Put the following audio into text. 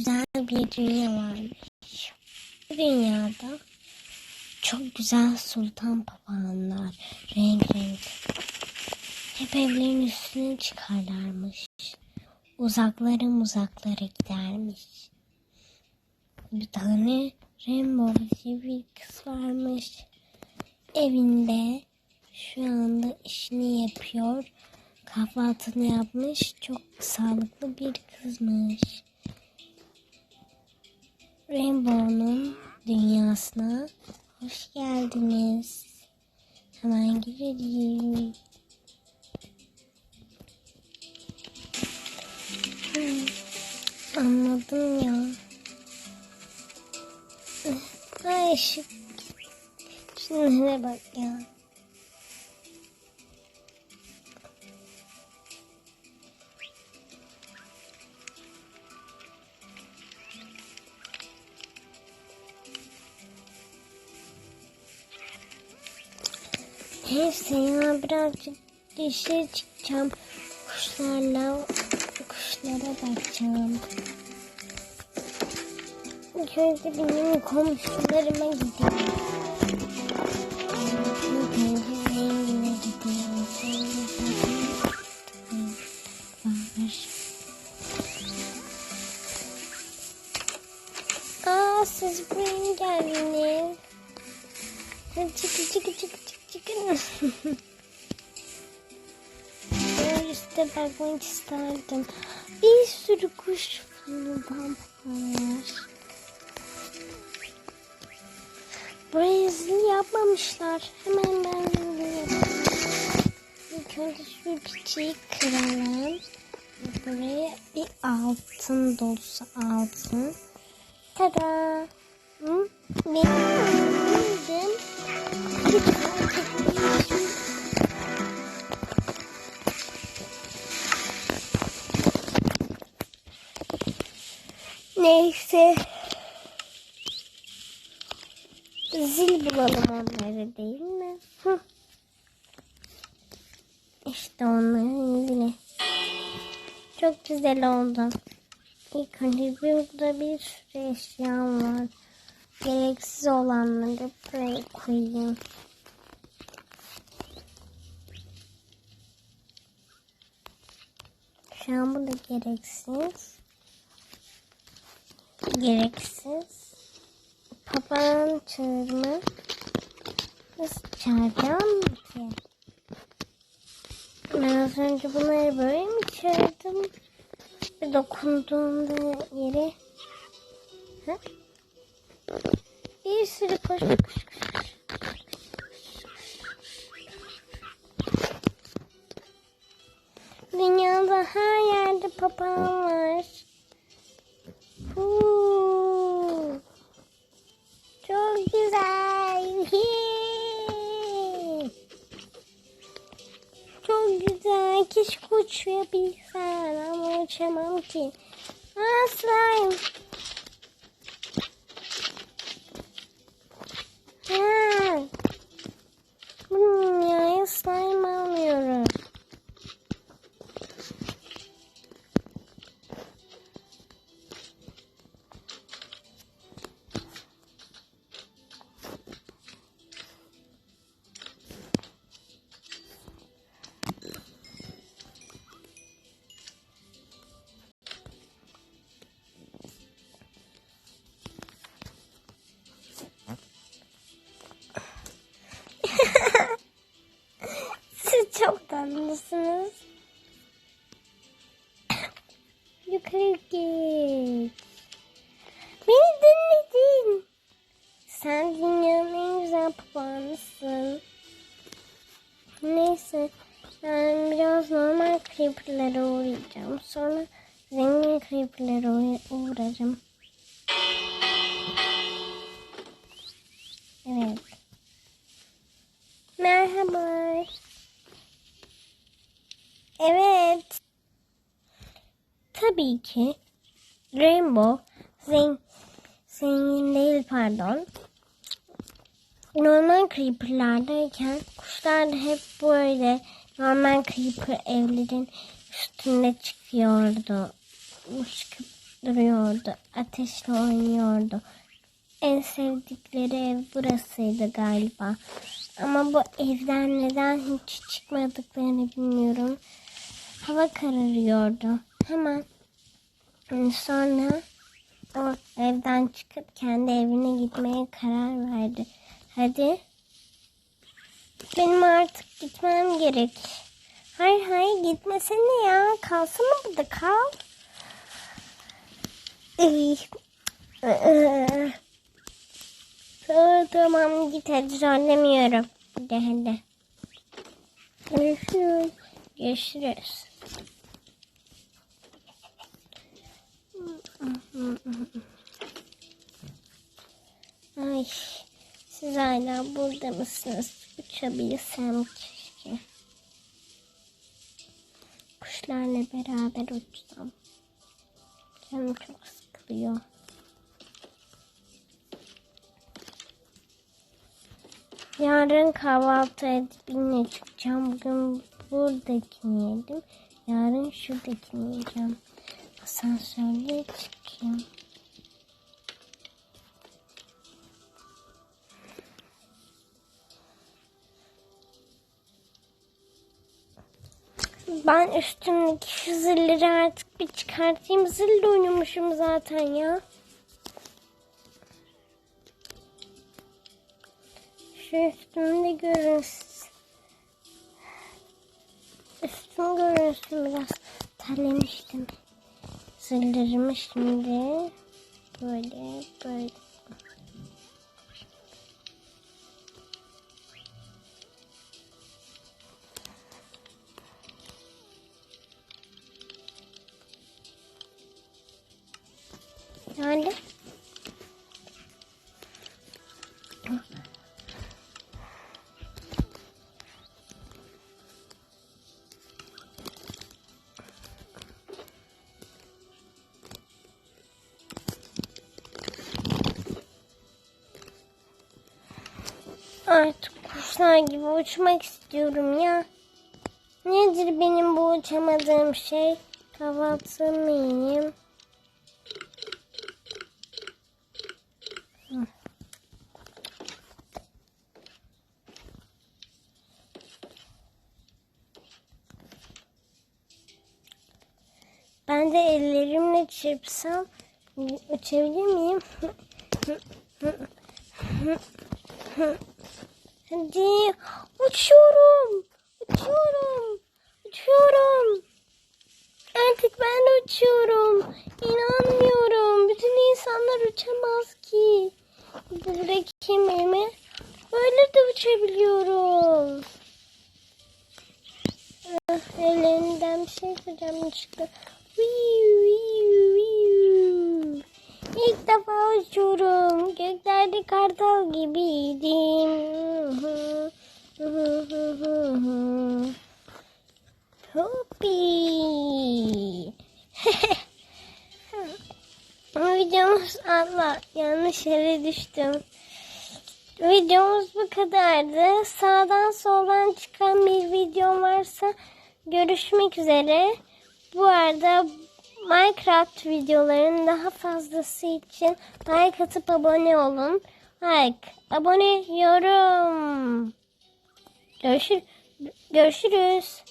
güzel bir dünya varmış. Bu dünyada çok güzel sultan papağanlar renk renk hep evlerin üstüne çıkarlarmış. Uzaklara uzaklara gidermiş. Bir tane Rainbow diye bir kız varmış. Evinde şu anda işini yapıyor. Kahvaltını yapmış. Çok sağlıklı bir kızmış. Rainbow'un dünyasına hoş geldiniz. Hemen girelim. Anladım ya. Ay şu şunlara bak ya. Neyse ya birazcık dışarı çıkacağım. Kuşlarla kuşlara bakacağım. İlk benim komşularıma var. Aa siz buraya geldiniz. Hadi çıkın çıkın çıkın üstte bakmak isterdim. Bir sürü kuş falan var. Buraya zil yapmamışlar. Hemen ben buluyorum. İlk önce şu çiçeği kıralım. Buraya bir altın dolusu altın. Tada. Hı? Benim bildim. Neyse. Zil bulalım onları değil mi? Hı. İşte onların zili. Çok güzel oldu. İlk önce burada bir sürü eşyam var. Gereksiz olanları buraya koyayım. Şu an bu da gereksiz. Gereksiz. Papağan çığırma. Nasıl çağıracağım ki? Ben az önce bunları böyle mi çağırdım? Bir dokunduğumda yere. Ha? Bir sürü kuş. Dünyada her yerde papağan var. Huu. Çok güzel. Çok güzel. Keşke uçabilsen ama uçamam ki. Aa slime. Tatlısınız. Yukarı git. Beni dinledin. Sen dünyanın en güzel papağanısın. Neyse. Ben biraz normal creeper'lara uğrayacağım. Sonra zengin creeper'lara uğra- uğrarım. Evet. Merhaba. Evet. Tabii ki Rainbow zengin, zengin değil pardon. Normal creeper'lardayken kuşlar da hep böyle normal creeper evlerin üstünde çıkıyordu. Çıkıp duruyordu. Ateşle oynuyordu. En sevdikleri ev burasıydı galiba. Ama bu evden neden hiç çıkmadıklarını bilmiyorum. Hava kararıyordu. Hemen sonra o evden çıkıp kendi evine gitmeye karar verdi. Hadi. Benim artık gitmem gerek. Hayır hayır gitmesene ya. Kalsana burada kal. Ey. Ee, Tamam, tamam git hadi zorlamıyorum. Hadi hadi. Görüşürüz. Görüşürüz. Ay, siz hala burada mısınız? Uçabilsem keşke. Kuşlarla beraber uçsam. Canım çok sıkılıyor. Yarın kahvaltı edip yine çıkacağım. Bugün buradakini yedim. Yarın şuradakini yiyeceğim. Asansörle çıkayım. Ben üstümdeki şu zilleri artık bir çıkartayım. Zille uyumuşum zaten ya. Şu üstümde görünsün. Üstüm görünsün biraz. Terlemiştim. Zillerimi şimdi böyle böyle. Yani Artık kuşlar gibi uçmak istiyorum ya. Nedir benim bu uçamadığım şey? Kahvaltımı yiyeyim. Hı. Ben de ellerimle çırpsam uçabilir miyim? Hadi uçuyorum. Uçuyorum. Uçuyorum. Artık ben uçuyorum. İnanmıyorum. Bütün insanlar uçamaz ki. Bırakayım elimi. Böyle de uçabiliyorum. Ah, Ellerinden bir şey hocam çıktı. Viu, viu. İlk defa uçuyorum. Göklerde kartal gibiydim. Hoppi. Videomuz Allah yanlış yere düştüm. Videomuz bu kadardı. Sağdan soldan çıkan bir video varsa görüşmek üzere. Bu arada Minecraft videoların daha fazlası için like atıp abone olun. Like, abone, yorum. Görüşür, görüşürüz.